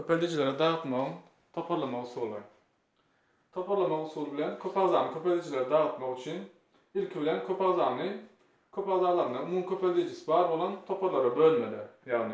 köpeldicilere dağıtmağın toparlama usulü. Toparlama usulü bilen köpazanı köpeldicilere dağıtmak için ilk bilen köpazanı köpazalarına umum köpeldicisi var olan toparlara bölmeler. Yani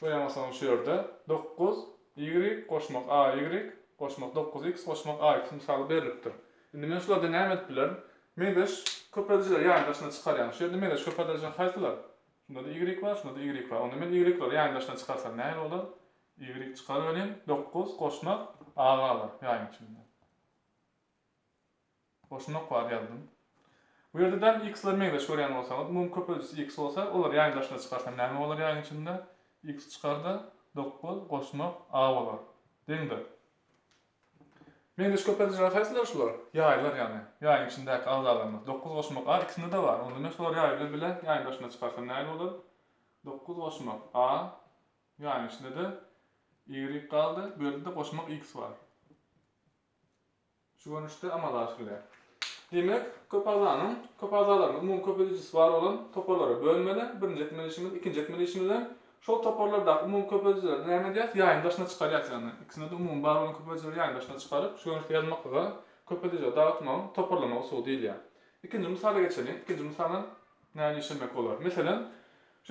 Koyamasan şu yerde 9 y koşmak a y koşmak 9x koşmak a x misalı berilipdir. Şimdi men şularda näme edip bilerim? Men de köpeldiciler ýaňy daşyna çykarýan. Şu ýerde men de köpeldiciler haýsylar? Şunda da y var, şunda da y var. Onda men y'lar daşyna çykarsam näme bolar? Y çykaryp ölen 9 koşmak a galar ýaňy içinde. Koşmak var ýazdım. Bu ýerden x'ler men de şuryan bolsa, mum köpeldicisi x bolsa, olar ýaňy daşyna çykarsam näme bolar ýaňy içinde? x çıkardı 9 koşmak a bolar. Deňdir. Men de köpeldiler haýsylar şular? Ýaýlar ýani. Ýaýyň içindäki azalarymyz. 9 koşmak a ikisinde de var. Onda men şular ýaýlar bilen ýaýyň başyna çykarsam näme bolar? 9 koşmak a ýaýyň içinde de y kaldı. Bu ýerde de koşmak x var. Şu görnüşde amalaşdylar. Demek köp azanyň köp azalarymyz umum köpeldicisi var olan toparlara bölmeli. Birinji etmelişimiz, ikinji etmelişimizden Şol toparlarda umum köpelciler näme diýär? Ýaýyn daşyna çykarýar ýani. Ikisinde de umum bar bolan köpelciler ýaýyn daşyna çykaryp, şu ýönde ýazmakla köpelciler dağıtma, toparlama usuly diýilýär. Ikinji misaly geçelim. Ikinji misaldan näme işlemek bolar? Meselem,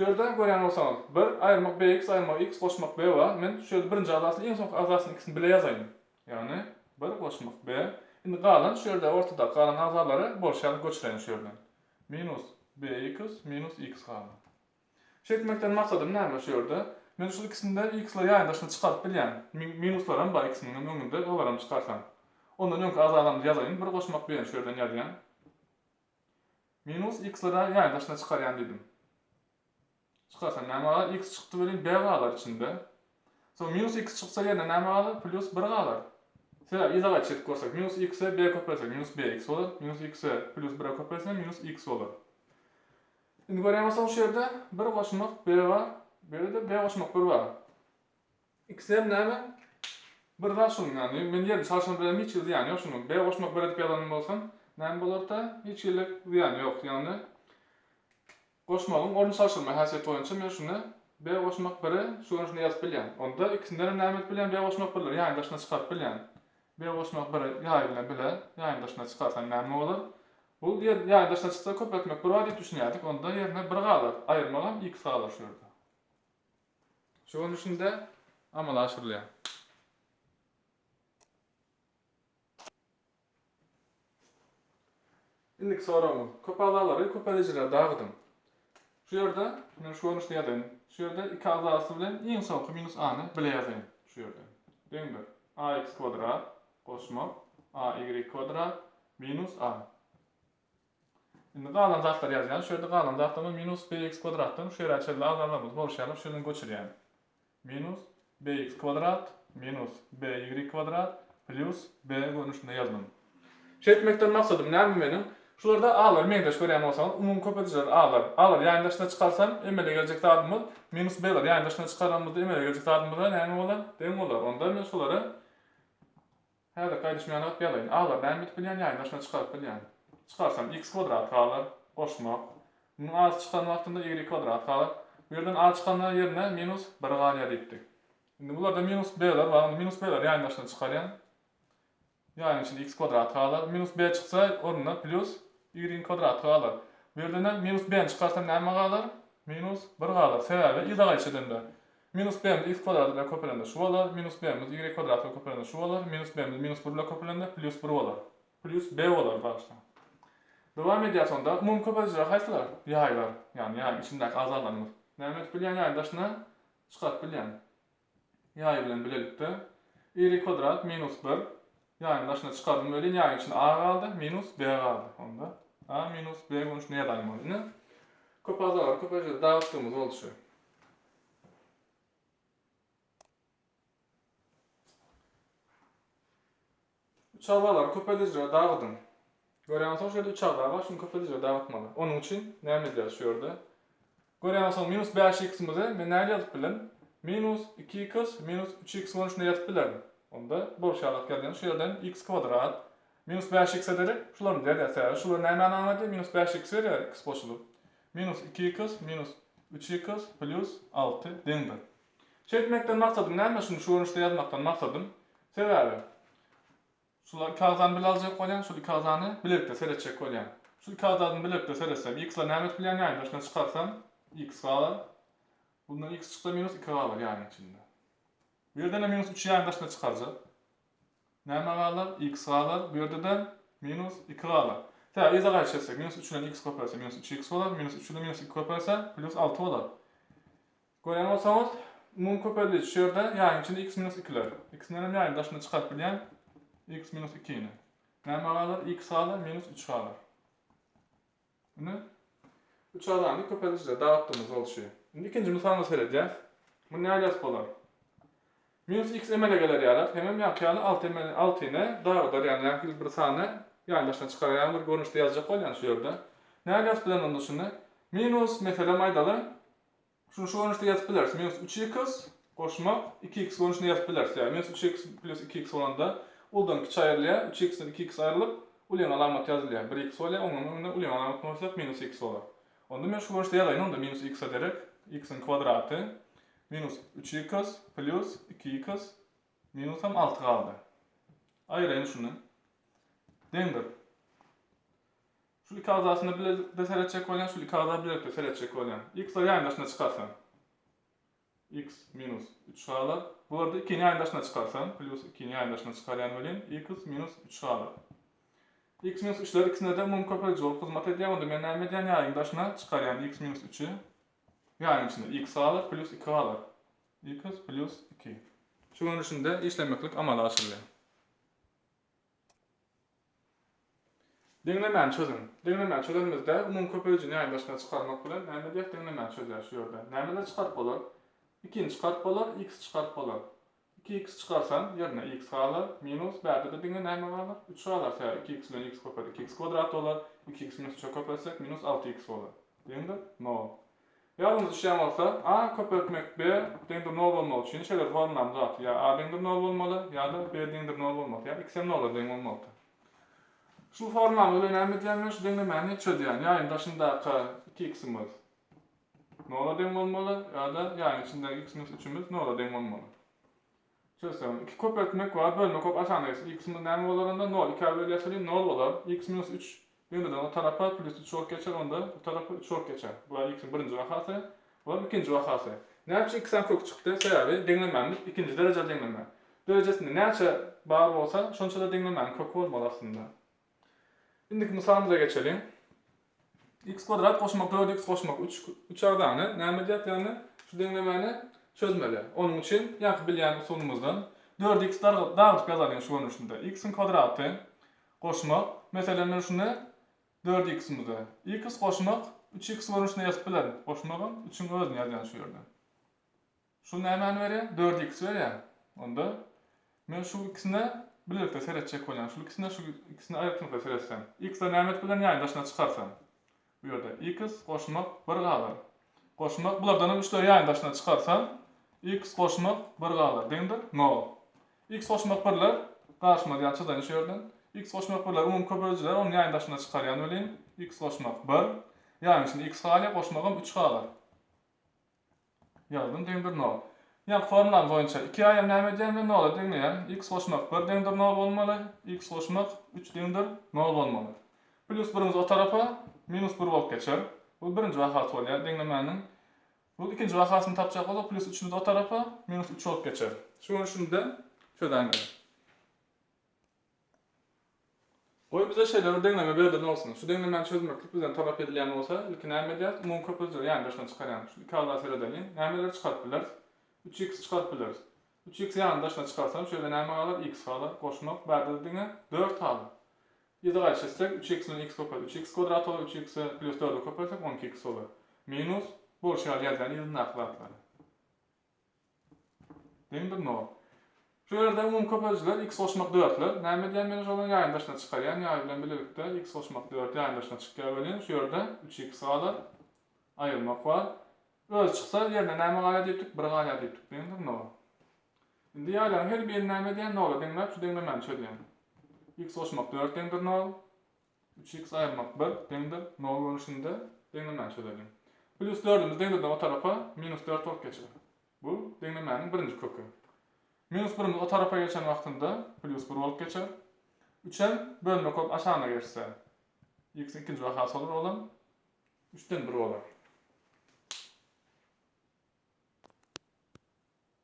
ýerde görýän bolsaňyz, 1 aýrmak bx aýrmak x goşmak b men şu ýerde birinji azasyny iň soňky azasyny ikisini bile ýazaýyn. Ýani 1 goşmak b. Galan şu ýerde ortada azalary bolşaly göçüren şu ýerden. Minus bx minus x galan. Şetmekten maksadım näme şu ýerde? Men şu ikisinde x'ler ýaýyn daşyna çykaryp bilýän. Minuslar hem bar ikisiniň öňünde olaram çykarsam. Ondan öňkü azalarymdy ýazaýyn, bir goşmak bilen şu ýerden ýazýan. Minus x'ler ýaýyn daşyna çykarýan dedim çıkarsan nəmə alır? x çıxdı bölün b qalır içində. So minus x çıxsa yerine nəmə alır? Plus 1 qalır. Sebep izaha çirk koysak minus x'e b kopyalsak minus bx olur. Minus x'e plus 1'e kopyalsak minus x olur. Şimdi göreyim asal şu yerde 1 koşmak b var. Böyle de b koşmak 1 var. x'e ne mi? 1 daha yani. Ben yerim çalışan bölümü hiç yıldı yani yok şunun. b koşmak 1'e de bir alanım olsun. Ne mi olur da hiç yıllık yani yok yani. Qoşmağın orun saçılma həsiyyəti oyuncu mən şunu B qoşmaq biri, şunu şunu yazıb bilən. Onda ikisindən nəmət bilən, B qoşmaq biri, yayın daşına çıxart bilən. B qoşmaq biri, yayın ilə bilə, yayın daşına çıxartan nəmə olur. Bu yer yayın daşına çıxsa kop etmək bir adet düşünərdik. Onda yerinə bir qalır, ayırmağam x qalır şurada. Şunun üstündə amal aşırılayam. İndik soramı. Kopalaları, kopalajıra dağıdım. Ediciler dağıdym. Şu ýerde, men şu görnüşde ýadym. Şu ýerde iki azasy bilen iň soňky minus a-ny bile ýazayım şu ýerde. Deňdir. ax kvadrat goşmak a y kvadrat minus a. Indi galan zatlar ýazýan, şu ýerde galan zatlaryň minus bx kvadratdan şu ýere çeldi azallarymyz bolşalyp şunu göçürýän. Minus bx kvadrat minus by kvadrat plus b görnüşinde ýazdym. Şetmekden maksadym näme menim? Şularda alar men de görýän bolsam, umum köpediler alar. Alar ýaňy daşyna çykarsam, emele geljek zadymyz minus b lar. Ýaňy daşyna çykaramyzda emele geljek zadymyz näme bolar? Deň bolar. Onda men şolary Häzir gaýdyşmaýan wagt ýazaýyn. Alar näme edip bilýän ýaňy daşyna çykaryp bilýän. Çıkarsam x kvadrat kalır, koşmak. Bunun az çıkan vaktinde y kvadrat kalır. Bu yerden a çıkanlar yerine minus 1 galyar etdik. Şimdi bularda minus b'ler var. Minus b'ler yani başına çıkaryan. Yani şimdi x kvadrat kalır. Minus b çıksa onunla plus y kvadrat kalır. Bu yerden minus b çıkarsam näme kalır? Minus 1 kalır. Sebebi izaga içedinde. Minus b x kvadrat ile köpelende şu olur. Minus b y kvadrat ile köpelende şu olur. Minus b minus 1 ile köpelende plus 1 olur. Plus b olur başta. Devam edýär sonda umum köpeljiler haýsylar? Ýaýlar, ýani ýaý içindäki azalarymyz. Näme edip bilýän ýaý daşyna çykaryp bilýän. Ýaý bilen bilelikde y kvadrat minus 1 ýaý daşyna çykardym öli ýaý için a galdy minus b galdy onda. A minus b ýadaýym boldy. Köp azalar köpeljiler dağıtdığımız boldy şu. Çabalar köpeljiler dağıdym. Görýän soň şeýle uçagda var, şunu köpelice dağıtmaly. Onun üçin näme edýär şu ýerde? Görýän soň minus 5x myzy men näme ýazyp bilen? Minus 2x minus 3x bolşyny ýazyp bilerim. Onda boş ýalyk gelýän şu ýerden x kvadrat minus 5x eder. Şularny däýär, şular näme anlady? Minus 5x eder, x boşlup. Minus 2x minus 3x plus 6 deňdir. Çekmekten maksadım näme şunu şu görünüşde yazmaktan maksadım. Sebäbi. Şular kazan bilalacak bolýan, şu kazany bilekde seretjek bolýan. Şu kazany bilekde seretsem, x ile nämet bilen ýaly başına çıkarsam, x galar. Bundan x çıksa minus 2 galar ýaly içinde. Bu yerden de minus 3 ýaly başına çıkaracak. Näme galar? x galar. Bu yerde de minus 2 galar. Tabi iza gaýşetsek, minus 3 ile x köperse minus 3x bolar, minus 3 ile minus 2 köperse plus 6 bolar. Goýan bolsaňyz, umum köperli şu ýerde ýaly içinde x minus 2'ler. X'den hem ýaly başına çıkart bilýän x minus 2 ni. Näme galar? x galar minus 3 galar. Bunu 3 alanı köperlicide dağıttığımız oluşuyor. Şimdi ikinci misalını seyredeceğiz. Bu ne alas bolar? Minus x emele gelir yarar. Hemen yakyalı alt emele alt ine dağıdır yani yakil bir sahne yani başına çıkarayan bir görünüşte yazacak ol yani şu yerde. Ne alas bilen onu şunu? Minus mesela maydalı. Şunu şu görünüşte yazıp biliriz. Minus 3x koşmak 2x görünüşünde yazıp biliriz. Yani minus 3x plus 2x olanda Uldan 2 ayrılıyor. 3x'den 2x ayrılıp ulen alamat yazılıyor. 1x oluyor. Onun önüne ulen alamat olursak minus x olur. Onda men şu görüşte yazayım. Onda minus x ederek x'in kvadratı minus 3x plus 2x minus hem 6 kaldı. Ayırayım şunu. Dendir. Şu iki azasını bile de seyredecek olan, şu iki azası bile de seyredecek olan. X ile yayın başına çıkarsan. X minus 3 kalır. Bu arada 2'nin yayın başına çıkarsan, plus 2'nin yayın başına çıkaryan bölün, x minus 3 kalır. x minus 3'ler ikisine de mum köpek olup hizmet ediyor. Onda ben ne medyan yayın başına çıkaryan x minus 3'ü. Yayın içinde x alır, plus 2 alır. x plus 2. Şu görünüşünde işlemeklik amalı aşırılıyor. Dinlemen çözün. Dinlemen çözümüzde umum köpeyicini yayın başına çıkarmak bilen näme diýip dinlemen çözer şu ýerde. Nämeler çıkarp bolar? 2 çıkarp bolar, x çıkarp bolar. 2x çıkarsan yerine x kalır, minus bärde de diňe näme galar? 3 galar. Ýa 2x bilen x köper 2x kvadrat bolar. 2x minus 3 köpersek minus 6x bolar. Diňde? No. Ýalnys işlem bolsa, a köpertmek b diňde no bolmaly. Şini şeýle formam zat. Ya a diňde no bolmaly, ýa-da b diňde no bolmaly. Ýa x hem no bolar diňe bolmaly. Şu formamı öyle önemli diyenler şu dengle məni çödüyen. Yani daşındaki 2x'imiz ne ola denk olmalı ya da yani içinde x minus 3'ümüz ne ola denk olmalı. Çözsem, iki kop etmek var, bölme kop aşağıdayız. x'imiz nemi olarında ne ol? 2 bölü yaşarıyım ne ol olar? x minus 3 Yönüden o tarafa plus 3 çok geçer, onda bu tarafa 3 çok geçer. Bu var x'in birinci vakası, bu var ikinci vakası. Ne yapıcı x'en kök çıktı, sebebi denglememiz ikinci dengleme. Derecesinde ne yapıcı bağır olsa, şunca da denglemenin kökü olmalı aslında. Şimdiki misalımıza geçelim. x kvadrat koşmak 4x koşmak 3 3 ardağını näme diýip ýani şu deňlemeni çözmeli. Onun için ýa bilýän usulumuzdan 4x dar dağıtıp ýazalýan şu görnüşinde. x'in kvadratı koşmak. Mesela men şunu 4x müde. x koşmak 3x var üstüne yazıp bilen. Koşmakın 3'ün özünü yazan şu yerde. Şu nämen berýär? 4x berýär. Onda men şu ikisini birlikde seretçek bolýan. Şu ikisini şu ikisini ayrtmakda seretsem, x da nämet bilen ýaýdaşyna çykarsam, bu ýerde x goşmak bir galar. Goşmak bulardan üçler ýaýdaşyna çykarsam, x goşmak bir galar. Deňdir? No. x goşmak birler garşyma ýaçydan şu ýerden x koşmak birler umum köpeljiler onu ýaýyn daşına çıkarýan welin x koşmak bir. Ýani şimdi x galar koşmagam 3 galar. Ýazdım deňdir no. Ya formulam boýunça 2 aýam näme diýende ne bolar diýen? X koşmak 1 diýendir ne bolmaly? X koşmak 3 diýendir ne bolmaly? Plus 1 o tarafa minus 1 bolup geçer. Bu birinji wakat bolýar deňlemeniň. Bu ikinji wakatyny tapjak bolsa plus 3 o tarafa minus 3 bolup geçer. Şu şunda şöyle Oy bize şeyler dengleme berden olsun. Şu dengleme çözmeklik bizden talep edilen olsa ilkin näme diýär? Umum köpüzür, ýani başdan çıkaryan. Şu iki ağda seyredelim. Nämeler çıkartdylar? 3x çıkartbiliriz. 3x yandaşına çıkarsam şöyle näme alır? x alır. Koşmak berdediğine 4 alır. Yedi kaçırsak 3x ile x kopar. 3x kvadrat olur. 3x plus 4'ü koparsak 12x olur. Minus bol şey yazan yedi naklatları. Değil mi? No. Şu ýerde umum köpelçiler x hoşmak dörtler. Näme diýen men şolan ýaýyndaşyna çykarýan, ýa bilen bilelikde x hoşmak dört ýaýyndaşyna çykýar bilen şu ýerde 3x galar aýyrmak var. Öz çyksa yerine näme galya diýipdik, bir galya diýipdik diýendir no. Indi ýaýlaryň her bir näme diýen no, deňläp şu deňlemän çölýän. x hoşmak 4 deňdir no. 3x aýyrmak 1 deňdir no boluşunda deňlemän çölelim. Plus 4'ümüz deňdir o tarafa minus 4 olup geçer. Bu deňlemäniň birinci kökü. Minus 1 o tarafa geçen wagtynda plus 1 olup geçer. 3'e bölme kop aşağına geçse. X ikinci vakası olur olan 3'ten 1 olur.